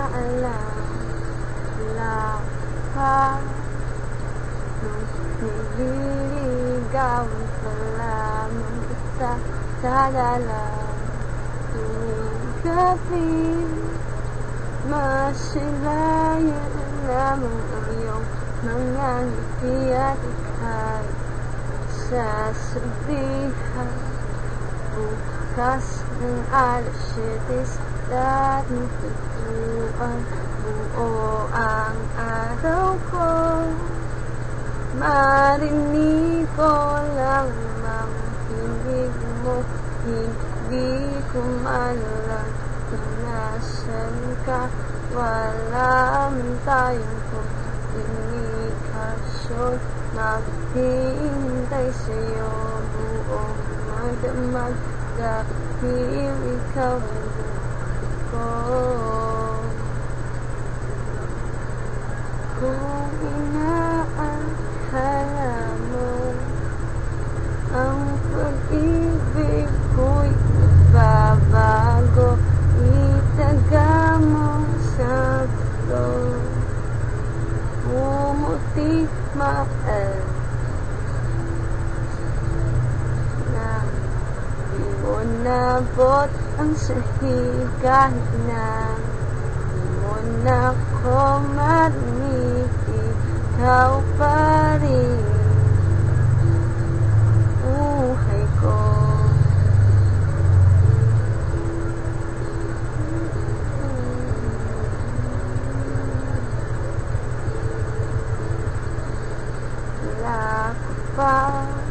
naalala ka Nung nililigawan pa lamang kita sa dalang Tuwing gabi Masilayan lamang ang iyong mga ngiti at Bukas ng alas 7 sa tutuan Buo ang araw ko Marinig ko lamang hinig mo Hindi ko malalang kung nasan ka Wala man tayong komunikasyon Maghihintay sa'yo buong magdamag Dahil ikaw ang buhay ko Kung inaakala mo Ang pag-ibig ko'y babago Itaga mo sa buto Pumuti maan mo nabot ang sahig kahit na. Di mo na ko marinig Ikaw pa rin. Buhay ko. Wala ko pa.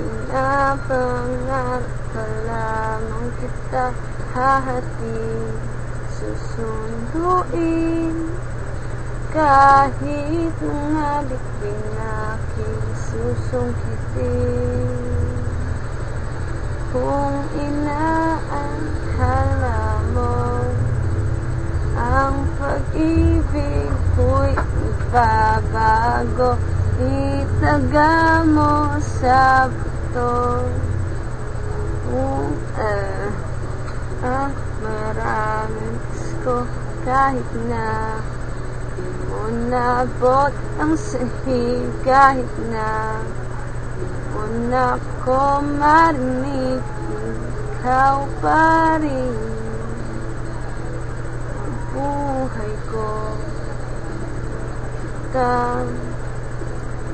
Pinapangarap ka lamang kita hahatid Susunduin Kahit mga bituin aking susungkitin Kung inaakala mo Ang pag-ibig ko'y ibabago Itaga mo sa buto Kung ah, ah, maraming ko. Kahit na Di mo nabot ang sahig kahit na Di mo na ko marinig. Ikaw pa rin. Ang buhay ko. Kang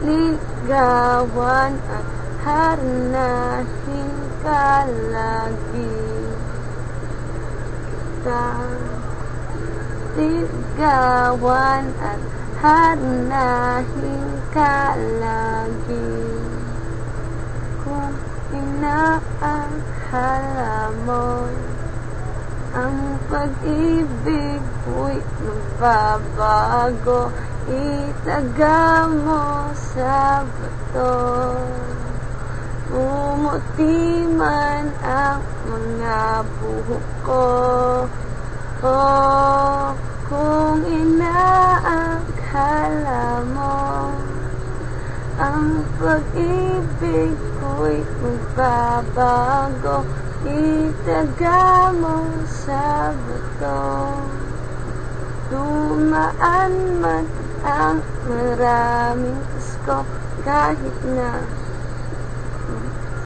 ligawan at haranahin ka lagi. Kang ligawan at haranahin ka lagi. Kung inaakala mo Ang pag-ibig ko'y magbabago. Itaga mo sa bato Pumuti man ang mga buhok ko. Oh, kung inaakala mo Ang pag-ibig ko'y magbabago Itaga mo sa bato Dumaan man ang maraming pasko Kahit na